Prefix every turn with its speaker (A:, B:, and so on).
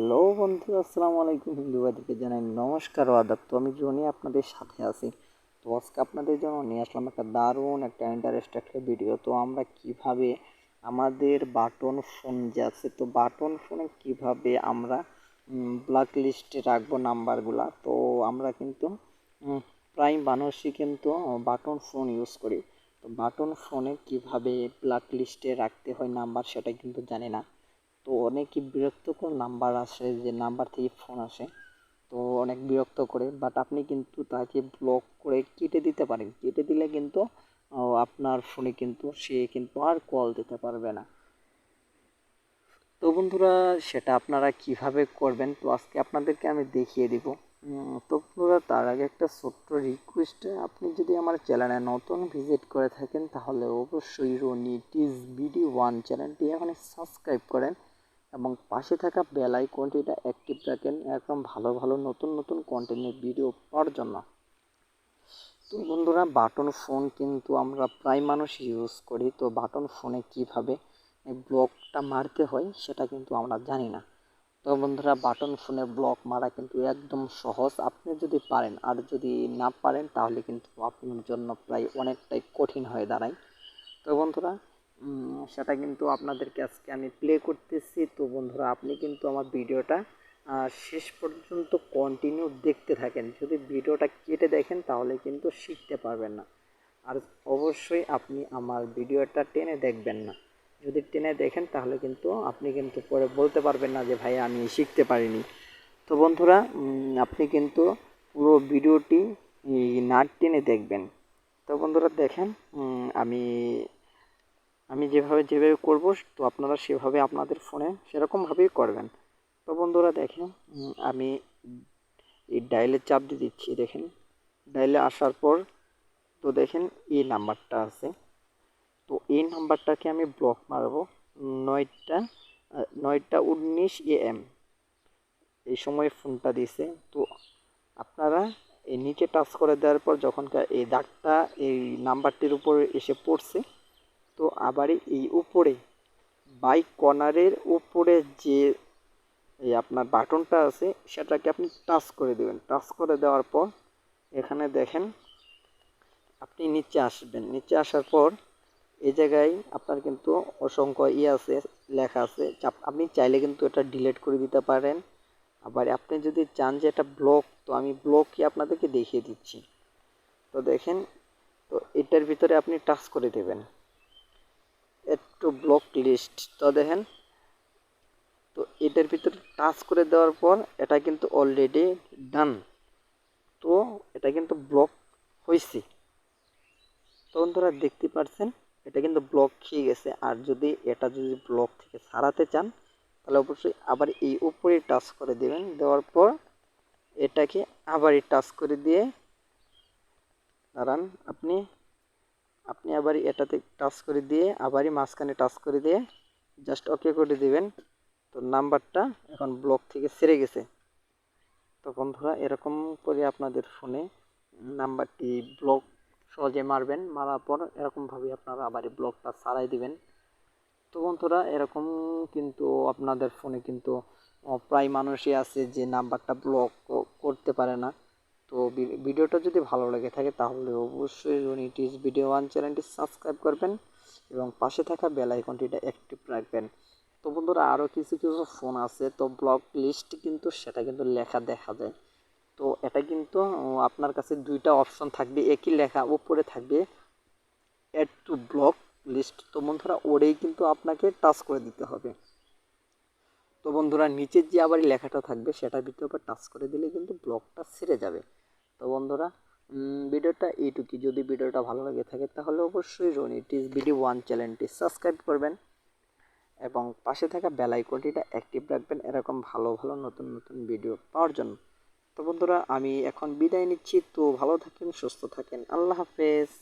A: Hello বন্ধু, আসসালামু আলাইকুম। হিন্দু ভাইদেরকে জানাই নমস্কার ও আদাব। তো আমি জনি আপনাদের সাথে আছি। তো আজকে আপনাদের জন্য নিয়ে আসলাম একটা দারুণ একটা ইন্টারেস্ট একটা ভিডিও তো আমরা কীভাবে আমাদের বাটন ফোন যে আছে, তো বাটন ফোনে কীভাবে আমরা ব্ল্যাক লিস্টে রাখব নাম্বারগুলা তো আমরা কিন্তু প্রায় মানুষই কিন্তু বাটন ফোন ইউজ করি। তো বাটন ফোনে কীভাবে ব্ল্যাক লিস্টে রাখতে হয় নাম্বার সেটা কিন্তু জানি না। তো অনেকই বিরক্তকর নাম্বার আসে, যে নাম্বার থেকে ফোন আসে, তো অনেক বিরক্ত করে। বাট আপনি কিন্তু তাকে ব্লক করে কেটে দিতে পারেন। কেটে দিলে কিন্তু আপনার ফোনে কিন্তু সে কিন্তু আর কল দিতে পারবে না। তো বন্ধুরা, সেটা আপনারা কীভাবে করবেন? তো আজকে আপনাদেরকে আমি দেখিয়ে দিব। তো বন্ধুরা, তার আগে একটা ছোট্ট রিকোয়েস্ট আপনি যদি আমার চ্যানেলে নতুন ভিজিট করে থাকেন, তাহলে অবশ্যই রনি টিজ বিডি ওয়ান চ্যানেলটি এখানে সাবস্ক্রাইব করেন। এবং পাশে থাকা বেল আইকনটিটা অ্যাক্টিভ রাখেন একদম ভালো ভালো, নতুন নতুন কন্টেন্টের ভিডিও পাওয়ার জন্য। তো বন্ধুরা বাটন ফোন কিন্তু আমরা প্রায় মানুষ ইউজ করি। তো বাটন ফোনে কীভাবে ব্লকটা মারতে হয় সেটা কিন্তু আমরা জানি না। তো বন্ধুরা বাটন ফোনে ব্লক মারা কিন্তু একদম সহজ। আপনি যদি পারেন আর যদি না পারেন, তাহলে কিন্তু আপনার জন্য প্রায় অনেকটাই কঠিন হয়ে দাঁড়ায়। তো বন্ধুরা সেটা কিন্তু আপনাদেরকে আজকে আমি প্লে করতেছি। তো বন্ধুরা, আপনি কিন্তু আমার ভিডিওটা শেষ পর্যন্ত কন্টিনিউ দেখতে থাকেন। যদি ভিডিওটা কেটে দেখেন, তাহলে কিন্তু শিখতে পারবেন না। আর অবশ্যই আপনি আমার ভিডিওটা টেনে দেখবেন না। যদি টেনে দেখেন, তাহলে কিন্তু আপনি কিন্তু পরে বলতে পারবেন না যে, ভাই, আমি শিখতে পারিনি। তো বন্ধুরা আপনি কিন্তু পুরো ভিডিওটি না টেনে দেখবেন। তো বন্ধুরা, দেখেন আমি আমি যেভাবে যেভাবে করব, তো আপনারা সেভাবে আপনাদের ফোনে সেরকমভাবেই করবেন। তো বন্ধুরা দেখেন আমি এই ডাইলে চাপ দিয়ে দিচ্ছি, দেখেন। ডাইলে আসার পর, তো দেখেন, এই নাম্বারটা আছে। তো এই নাম্বারটাকে আমি ব্লক মারবো নয়টা নয়টা উনিশ এএম এই সময় ফোনটা দিছে। তো আপনারা এই নিচে টাচ করে দেওয়ার পর যখন এই দাগটা, এই নাম্বারটির উপর এসে পড়ছে তো আবারই এই উপরে বাইক কর্নারের উপরে যে এই আপনার বাটনটা আছে, সেটাকে আপনি টাচ করে দেবেন। টাচ করে দেওয়ার পর এখানে দেখেন, আপনি নিচে আসবেন। নিচে আসার পর এই জায়গায় আপনার কিন্তু অসংখ্য ই আছে, লেখা আছে। আপনি চাইলে কিন্তু এটা ডিলিট করে দিতে পারেন। আবার আপনি যদি চান যে এটা ব্লক তো আমি ব্লকই আপনাদেরকে দেখিয়ে দিচ্ছি। তো দেখেন, তো এটার ভিতরে আপনি টাচ করে দেবেন। একটু ব্লক লিস্ট তো দেখেন। তো এটার ভিতরে টাচ করে দেওয়ার পর এটা কিন্তু অলরেডি ডান তো এটা কিন্তু ব্লক হয়েছে তো বন্ধুরা দেখতে পাচ্ছেন এটা কিন্তু ব্লক খেয়ে গেছে। আর যদি এটা যদি ব্লক থেকে সারাতে চান, তাহলে অবশ্যই আবার এই উপরে টাচ করে দেবেন। দেওয়ার পর এটাকে আবারই টাচ করে দিয়ে দাঁড়ান, আপনি আপনি আবার এটাতে টাচ করে দিয়ে, আবারই মাঝখানে টাচ করে দিয়ে জাস্ট ওকে করে দিবেন। তো নাম্বারটা এখন ব্লক থেকে সেরে গেছে। তো বন্ধুরা, এরকম করে আপনাদের ফোনে নাম্বারটি ব্লক সহজে মারবেন, মারার পর এরকমভাবে আপনারা আবার ব্লকটা সারাই দিবেন। তো বন্ধুরা, এরকম কিন্তু আপনাদের ফোনে কিন্তু প্রায় মানুষই আছে যে নাম্বারটা ব্লক করতে পারে না। তো ভিডিওটা যদি ভালো লেগে থাকে তাহলে অবশ্যই রনিটিস ভিডিও ওয়ান চ্যানেলটি সাবস্ক্রাইব করবেন এবং পাশে থাকা বেল আইকনটিটা অ্যাক্টিভ রাখবেন। তো বন্ধুরা আরও কিছু কিছু ফোন আছে, তো ব্লক লিস্ট কিন্তু সেটা কিন্তু লেখা দেখা যায়। তো এটা কিন্তু আপনার কাছে দুইটা অপশন থাকবে, একই লেখা উপরে থাকবে অ্যাড টু ব্লক লিস্ট তো বন্ধুরা ওরেই কিন্তু আপনাকে টাচ করে দিতে হবে। তো বন্ধুরা নিচের যে আবার লেখাটা থাকবে সেটার ভিতরে আবার টাচ করে দিলে কিন্তু ব্লকটা ছেড়ে যাবে। তো বন্ধুরা ভিডিওটা এইটুকুই। যদি ভিডিওটা ভালো লাগে থাকে, তাহলে অবশ্যই রনি টিস বিডি ওয়ান চ্যানেলটি সাবস্ক্রাইব করবেন এবং পাশে থাকা বেল আইকনটিটা অ্যাক্টিভ রাখবেন এরকম ভালো ভালো, নতুন নতুন ভিডিও পাওয়ার জন্য। তো বন্ধুরা, আমি এখন বিদায় নিচ্ছি। তো ভালো থাকেন, সুস্থ থাকেন। আল্লাহ হাফেজ।